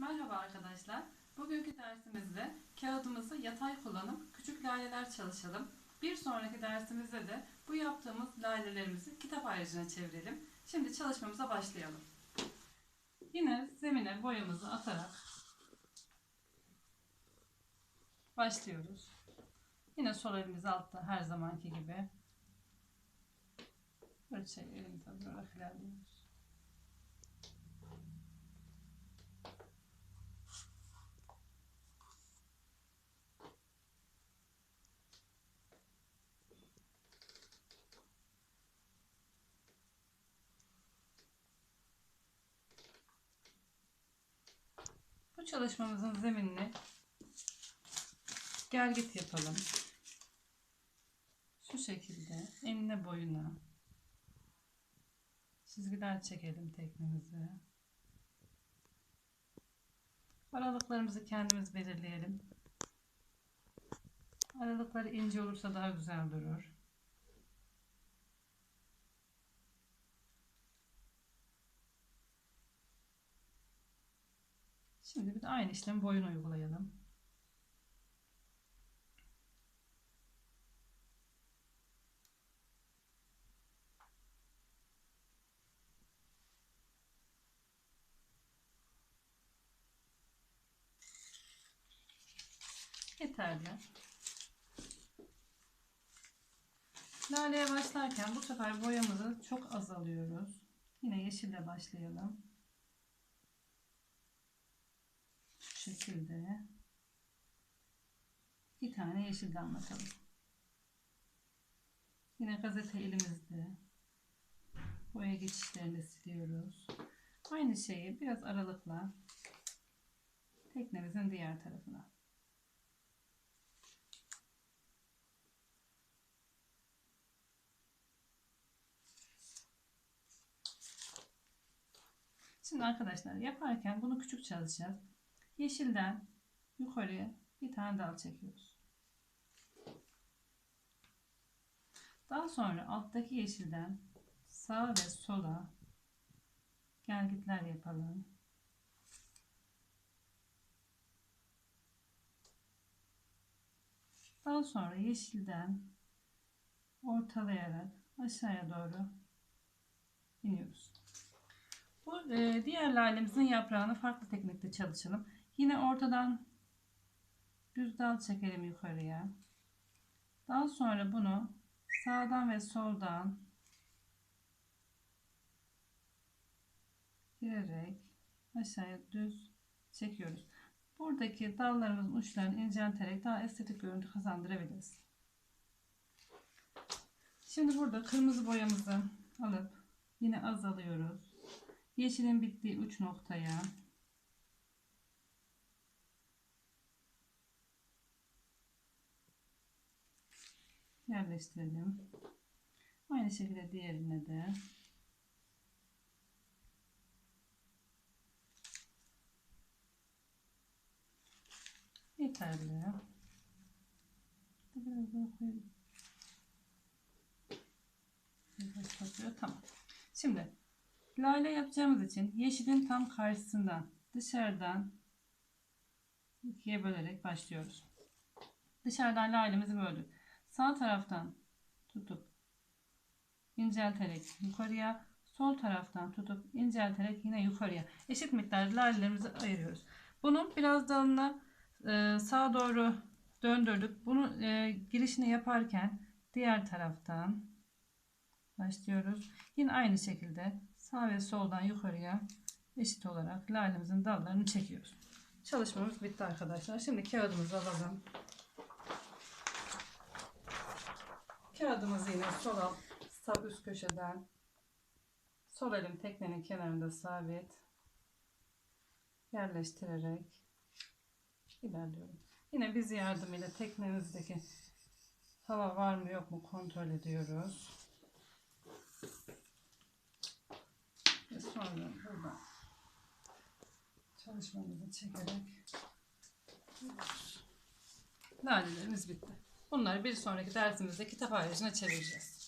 Merhaba arkadaşlar. Bugünkü dersimizde kağıdımızı yatay kullanıp küçük laleler çalışalım. Bir sonraki dersimizde de bu yaptığımız lalelerimizi kitap ayrıcına çevirelim. Şimdi çalışmamıza başlayalım. Yine zemine boyamızı atarak başlıyoruz. Yine sol elimiz altta her zamanki gibi. Elimize vurarak ilerliyoruz. Çalışmamızın zeminini gergit yapalım. Şu şekilde enine boyuna çizgiler çekelim teknemizi. Aralıklarımızı kendimiz belirleyelim. Aralıkları ince olursa daha güzel durur. Şimdi bir de aynı işlemi boyun uygulayalım. Yeterli. Laleye başlarken bu sefer boyamızı çok az alıyoruz. Yine yeşille başlayalım. Şu şekilde bir tane yeşil damlatalım. Yine gazete elimizde. Boya geçişlerini siliyoruz. Aynı şeyi biraz aralıkla teknemizin diğer tarafına. Şimdi arkadaşlar yaparken bunu küçük çalışacağız. Yeşilden yukarıya bir tane dal çekiyoruz. Daha sonra alttaki yeşilden sağa ve sola gelgitler yapalım. Daha sonra yeşilden ortalayarak aşağıya doğru iniyoruz. Bu e, diğer lalemizin yaprağını farklı teknikte çalışalım. Yine ortadan düz dal çekelim yukarıya. Daha sonra bunu sağdan ve soldan girerek aşağıya düz çekiyoruz. Buradaki dallarımızın uçlarını incelterek daha estetik görüntü kazandırabiliriz. Şimdi burada kırmızı boyamızı alıp yine azalıyoruz. Yeşilin bittiği uç noktaya yerleştirelim. Aynı şekilde diğerine de yeterli. Biraz daha fazla. Tamam. Şimdi lale yapacağımız için yeşilin tam karşısından dışarıdan ikiye bölerek başlıyoruz. Dışarıdan lalemizi böldük. Sağ taraftan tutup incelterek yukarıya, sol taraftan tutup incelterek yine yukarıya eşit miktarda lalelerimizi ayırıyoruz. Bunun biraz dalına e, sağa doğru döndürdük. Bunu e, girişini yaparken diğer taraftan başlıyoruz. Yine aynı şekilde sağ ve soldan yukarıya eşit olarak lalemizin dallarını çekiyoruz. Çalışmamız bitti arkadaşlar. Şimdi kağıdımızı alalım. Kağıdımızı yine sol sağ üst köşeden sol elim teknenin kenarında sabit yerleştirerek ilerliyorum. Yine biz yardımıyla teknemizdeki hava var mı yok mu kontrol ediyoruz. Ve sonra buradan çalışmamızı çekerek lalelerimiz bitti. Bunları bir sonraki dersimizde kitap ayrıcına çevireceğiz.